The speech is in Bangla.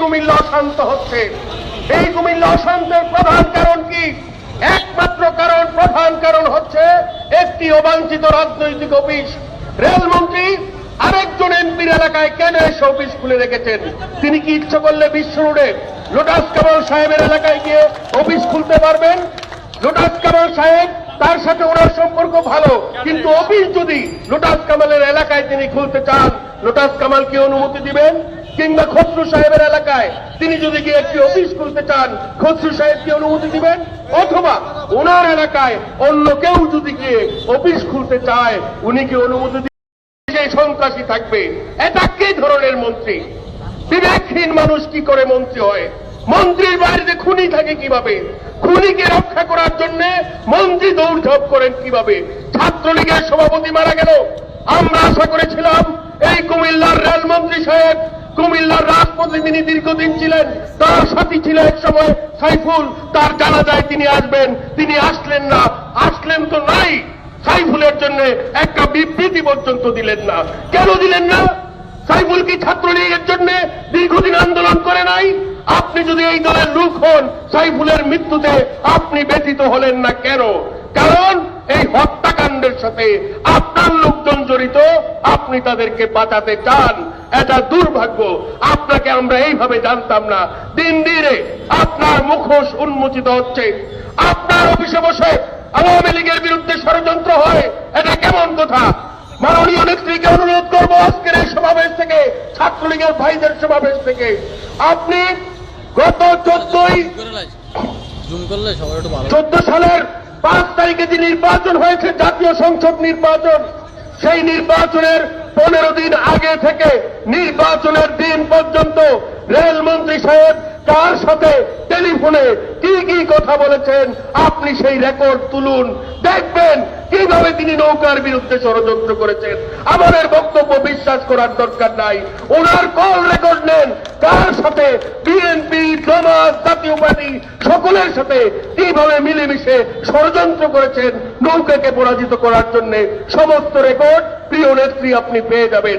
কুমিল্লা অশান্ত হচ্ছে। এই কুমিল্লা অশান্তের প্রধান কারণ কি? একমাত্র কারণ, প্রধান কারণ হচ্ছে একটি অবাঞ্ছিত রাজনৈতিক অফিস। রেলমন্ত্রী আরেকজন এমপির এলাকায় কেন এসে অফিস খুলে রেখেছেন? তিনি কি ইচ্ছে করলে বিশ্ব রোডে লোটাস কামাল সাহেবের এলাকায় গিয়ে অফিস খুলতে পারবেন? লোটাস কামাল সাহেব তার সাথে ওনার সম্পর্ক ভালো, কিন্তু অফিস যদি লোটাস কামালের এলাকায় তিনি খুলতে চান, লোটাস কামাল কি অনুমতি দিবেন? কিংবা খসরু সাহেবের এলাকায় তিনি যদি গিয়ে একটি অফিস খুলতে চান, খসরু সাহেব কি অনুমতি দিবেন, অথবা ওনার এলাকায় অন্য কেউ যদি গিয়ে অফিস খুলতে চায়, উনি কি অনুমতি দিবেন? সন্ত্রাসী থাকবে। এটা কি ধরনের মন্ত্রী? বিবেকহীন মানুষ, কি করে মন্ত্রী হয়? মন্ত্রীর বাড়িতে খুনি থাকে কীভাবে? খুনিকে রক্ষা করার জন্য মন্ত্রী দৌড়ঝাঁপ করেন কীভাবে? ছাত্রলীগের সভাপতি মারা গেল। আমরা আশা করেছিলাম এই কুমিল্লার রেলমন্ত্রী সাহেব কুমিল্লার রাজপথে তিনি দীর্ঘদিন ছিলেন। তার সাথী ছিল এক সময় সাইফুল। তার জানা যায় তিনি আসবেন। তিনি আসলেন না। আসলেন তো নাই। সাইফুলের জন্য একটা বিবৃতি পর্যন্ত দিলেন না। কেন দিলেন না? সাইফুল কি ছাত্রলীগের জন্য দীর্ঘদিন আন্দোলন করে নাই? আপনি যদি এই দলের লোক হন, সাইফুলের মৃত্যুতে আপনি ব্যথিত হলেন না কেন? কারণ এই হত্যাকাণ্ডের সাথে আপনার লোকজন জড়িত আপনি তাদেরকে বাঁচাতে চান। এটা দুর্ভাগ্য। আপনাকে আমরা এইভাবে জানতাম না। দিন দিনে আপনার মুখোশ উন্মোচিত হচ্ছে। আপনার অফিসে বসে আওয়ামী লীগের বিরুদ্ধে ষড়যন্ত্র হয়। এটা কেমন কথা? মাননীয় নেত্রীকে অনুরোধ করব আজকের এই সমাবেশ থেকে ছাত্রলীগের ভাইদের সমাবেশ থেকে। আপনি গত চোদ্দই চোদ্দ সালের পাঁচ তারিখে যে নির্বাচন হয়েছে, জাতীয় সংসদ নির্বাচন, সেই নির্বাচনের পনেরো দিন আগে থেকে নির্বাচনের দিন পর্যন্ত রেলমন্ত্রী সাহেব কার সাথে টেলিফোনে কি কি কথা বলেছেন, আপনি সেই রেকর্ড তুলুন, দেখবেন কীভাবে তিনি নৌকার বিরুদ্ধে ষড়যন্ত্র করেছেন। আমাদের বিশ্বাস করার দরকার নাই। ওনার কল রেকর্ড নেন কার সাথে বিএনপি জমাত জাতীয় পার্টি সকলের সাথে কীভাবে মিলেমিশে ষড়যন্ত্র করেছেন, নৌকাকে পরাজিত করার জন্য। সমস্ত রেকর্ড প্রিয় নেত্রী আপনি পেয়ে যাবেন।